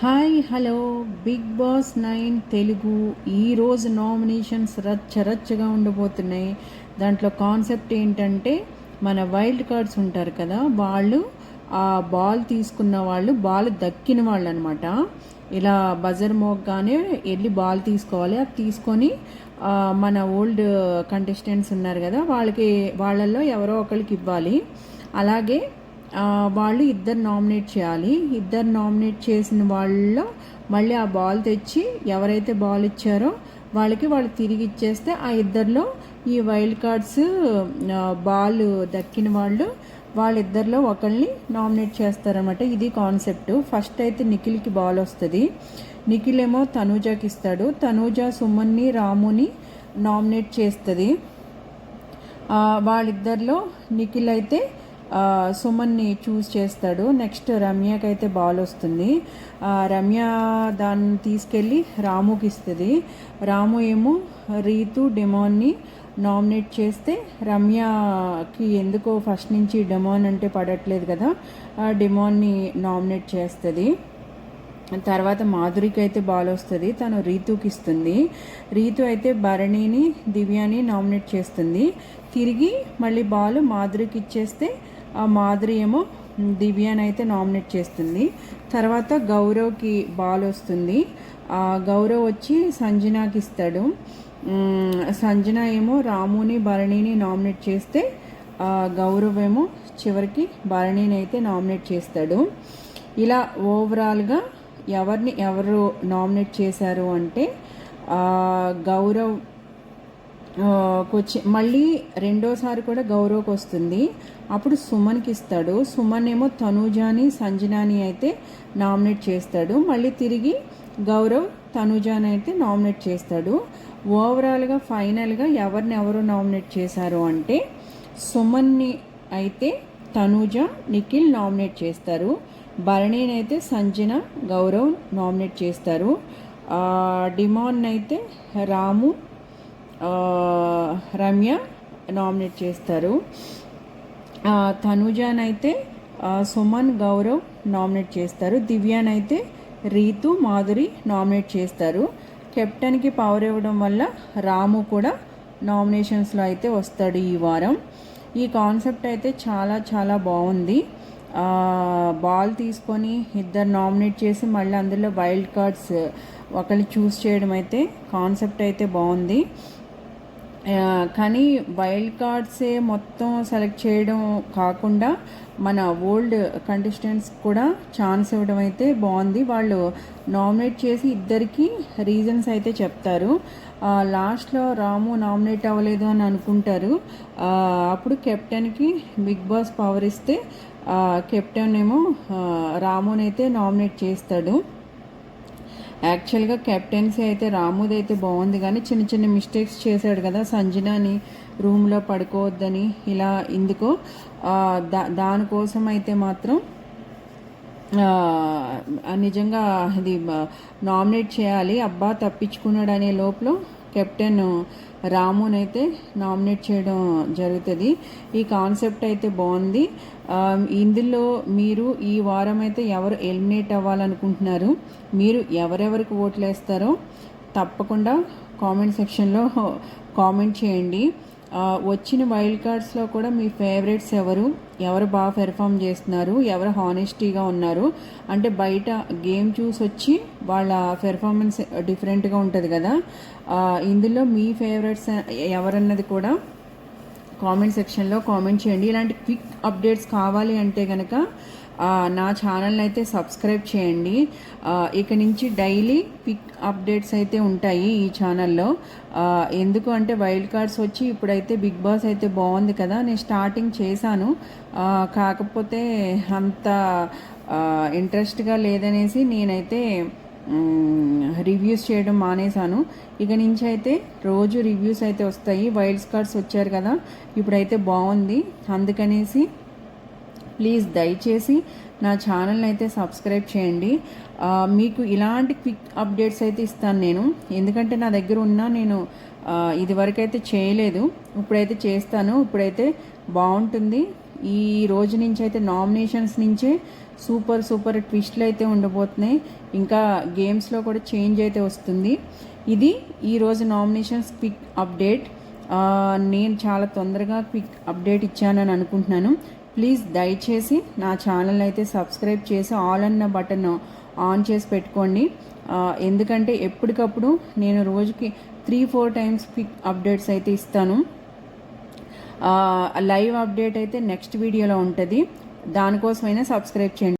Hi hello. Bigg Boss nine Telugu ఈరోజు nominations రచ్చ రచ్చగా ఉండబోతున్నాయి. దాంట్లో కాన్సెప్ట్ ఏంటంటే మన వైల్డ్ కార్డ్స్ ఉంటారు కదా వాళ్ళు ఆ బాల్ తీసుకున్న వాళ్ళు బాల్ దక్కిన వాళ్ళు అనమాట ఇలా బజర్ మోగ్గానే వెళ్ళి బాల్ తీసుకోవాలి. అది తీసుకొని మన ఓల్డ్ కంటెస్టెంట్స్ ఉన్నారు కదా వాళ్ళకి వాళ్ళల్లో ఎవరో ఒకరికి ఇవ్వాలి. అలాగే వాళ్ళు ఇద్దరు నామినేట్ చేయాలి. ఇద్దరు నామినేట్ చేసిన వాళ్ళలో మళ్ళీ ఆ బాల్ తెచ్చి ఎవరైతే బాల్ ఇచ్చారో వాళ్ళకి వాళ్ళు తిరిగి ఇచ్చేస్తే ఆ ఇద్దరిలో ఈ వైల్డ్ కార్డ్స్ బాల్ దక్కిన వాళ్ళు వాళ్ళిద్దరిలో ఒకరిని నామినేట్ చేస్తారనమాట ఇది కాన్సెప్ట్. ఫస్ట్ అయితే నిఖిల్కి బాల్ వస్తుంది. నిఖిల్ ఏమో తనూజాకి ఇస్తాడు. తనూజ సుమన్ని రాముని నామినేట్ చేస్తుంది. వాళ్ళిద్దరిలో నిఖిల్ అయితే సుమన్ని చూస్ చేస్తాడు. నెక్స్ట్ రమ్యకి అయితే బాల్ వస్తుంది. రమ్య దాన్ని తీసుకెళ్ళి రాముకి ఇస్తుంది. రాము ఏమో రీతు డెమోన్ని నామినేట్ చేస్తే రమ్యకి ఎందుకో ఫస్ట్ నుంచి డెమాన్ అంటే పడట్లేదు కదా ఆ డెమోన్ని నామినేట్ చేస్తుంది. తర్వాత మాధురికి అయితే బాల్ వస్తుంది. తను రీతుకి ఇస్తుంది. రీతు అయితే భరణిని దివ్యాని నామినేట్ చేస్తుంది. తిరిగి మళ్ళీ బాల్ మాధురికి ఇచ్చేస్తే మాధురి ఏమో దివ్యాని అయితే నామినేట్ చేస్తుంది. తర్వాత గౌరవ్కి బాల్ వస్తుంది. ఆ గౌరవ్ వచ్చి సంజనాకి ఇస్తాడు. సంజన ఏమో రాముని భరణిని నామినేట్ చేస్తే గౌరవ్ ఏమో చివరికి భరణిని అయితే నామినేట్ చేస్తాడు. ఇలా ఓవరాల్గా ఎవరిని ఎవరు నామినేట్ చేశారు అంటే గౌరవ్ కొచ్చి మళ్ళీ రెండోసారి కూడా గౌరవ్కి వస్తుంది అప్పుడు సుమన్కి ఇస్తాడు సుమన్ ఏమో తనూజాని సంజనాని అయితే నామినేట్ చేస్తాడు. మళ్ళీ తిరిగి గౌరవ్ తనూజాని అయితే నామినేట్ చేస్తాడు. ఓవరాల్గా ఫైనల్గా ఎవరిని ఎవరు నామినేట్ చేశారు అంటే సుమన్ని అయితే తనూజ నిఖిల్ నామినేట్ చేస్తారు. భరణిని అయితే సంజన గౌరవ్ నామినేట్ చేస్తారు. డిమాన్ అయితే రాము రమ్య నామినేట్ చేస్తారు. తనుజానైతే అయితే సుమన్ గౌరవ్ నామినేట్ చేస్తారు. దివ్యానైతే అయితే రీతు మాధురి నామినేట్ చేస్తారు. కెప్టెన్కి పవర్ ఇవ్వడం వల్ల రాము కూడా నామినేషన్స్లో అయితే వస్తాడు ఈ వారం. ఈ కాన్సెప్ట్ అయితే చాలా చాలా బాగుంది. బాల్ తీసుకొని ఇద్దరు నామినేట్ చేసి మళ్ళీ అందులో వైల్డ్ కార్డ్స్ ఒకరిని చూస్ చేయడం అయితే కాన్సెప్ట్ అయితే బాగుంది. కానీ వైల్డ్ కార్డ్సే మొత్తం సెలెక్ట్ చేయడం కాకుండా మన ఓల్డ్ కంటెస్టెంట్స్ కూడా ఛాన్స్ ఇవ్వడం అయితే బాగుంది. వాళ్ళు నామినేట్ చేసి ఇద్దరికి రీజన్స్ అయితే చెప్తారు. లాస్ట్లో రాము నామినేట్ అవ్వలేదు అని అనుకుంటారు. అప్పుడు కెప్టెన్కి బిగ్ బాస్ పవర్ ఇస్తే కెప్టెన్ ఏమో రామునైతే నామినేట్ చేస్తాడు. యాక్చువల్గా కెప్టెన్సీ అయితే రాముది అయితే బాగుంది కానీ చిన్న చిన్న మిస్టేక్స్ చేశాడు కదా సంజనాని రూమ్లో పడుకోవద్దని ఇలా ఎందుకో దా దానికోసం అయితే మాత్రం నిజంగా అది నామినేట్ చేయాలి. అబ్బా తప్పించుకున్నాడు అనే లోపల కెప్టెన్ రామునైతే నామినేట్ చేయడం జరుగుతుంది. ఈ కాన్సెప్ట్ అయితే బాగుంది. ఇందులో మీరు ఈ వారం అయితే ఎవరు ఎలిమినేట్ అవ్వాలనుకుంటున్నారు? మీరు ఎవరెవరికి ఓట్లు వేస్తారో తప్పకుండా కామెంట్ సెక్షన్లో కామెంట్ చేయండి. వచ్చిన వైల్డ్ కార్డ్స్లో కూడా మీ ఫేవరెట్స్ ఎవరు? ఎవరు బాగా పెర్ఫామ్ చేస్తున్నారు? ఎవరు హానెస్టీగా ఉన్నారు? అంటే బయట గేమ్ చూసి వచ్చి వాళ్ళ పెర్ఫార్మెన్స్ డిఫరెంట్గా ఉంటుంది కదా. ఇందులో మీ ఫేవరెట్స్ ఎవరన్నది కూడా కామెంట్ సెక్షన్లో కామెంట్ చేయండి. ఇలాంటి క్విక్ అప్డేట్స్ కావాలి అంటే కనుక నా ఛానల్ని అయితే సబ్స్క్రైబ్ చేయండి. ఆ, ఇక నుంచి డైలీ పిక్ అప్డేట్స్ అయితే ఉంటాయి ఈ ఛానల్లో. ఎందుకు అంటే వైల్డ్ కార్డ్స్ వచ్చి ఇప్పుడైతే బిగ్ బాస్ అయితే బాగుంది కదా నేను స్టార్టింగ్ చేశాను. కాకపోతే అంత ఇంట్రెస్ట్గా లేదనేసి నేనైతే రివ్యూస్ చేయడం మానేశాను. ఇక నుంచి అయితే రోజు రివ్యూస్ అయితే వస్తాయి. వైల్డ్ కార్డ్స్ వచ్చారు కదా ఇప్పుడైతే బాగుంది. అందుకనేసి ప్లీజ్ దయచేసి నా ఛానల్ని అయితే సబ్స్క్రైబ్ చేయండి. మీకు ఇలాంటి క్విక్ అప్డేట్స్ అయితే ఇస్తాను నేను. ఎందుకంటే నా దగ్గర ఉన్న నేను ఇదివరకైతే ఇదివరకు అయితే చేయలేదు. ఇప్పుడైతే చేస్తాను. ఇప్పుడైతే బాగుంటుంది. ఈ రోజు నుంచి అయితే నామినేషన్స్ నుంచే సూపర్ సూపర్ ట్విస్ట్లు అయితే ఉండబోతున్నాయి. ఇంకా గేమ్స్లో కూడా చేంజ్ అయితే వస్తుంది. ఇది ఈరోజు నామినేషన్స్ క్విక్ అప్డేట్. నేను చాలా తొందరగా క్విక్ అప్డేట్ ఇచ్చానని అనుకుంటున్నాను. ప్లీజ్ దయచేసి నా ఛానల్ అయితే సబ్స్క్రైబ్ చేసి ఆల్ అన్న బటన్ ఆన్ చేసి పెట్టుకోండి. ఎందుకంటే ఎప్పటికప్పుడు నేను రోజుకి three four times quick updates అయితే ఇస్తాను. లైవ్ అప్డేట్ అయితే నెక్స్ట్ వీడియోలో ఉంటుంది. దానికోసమైనా సబ్స్క్రైబ్ చేయండి.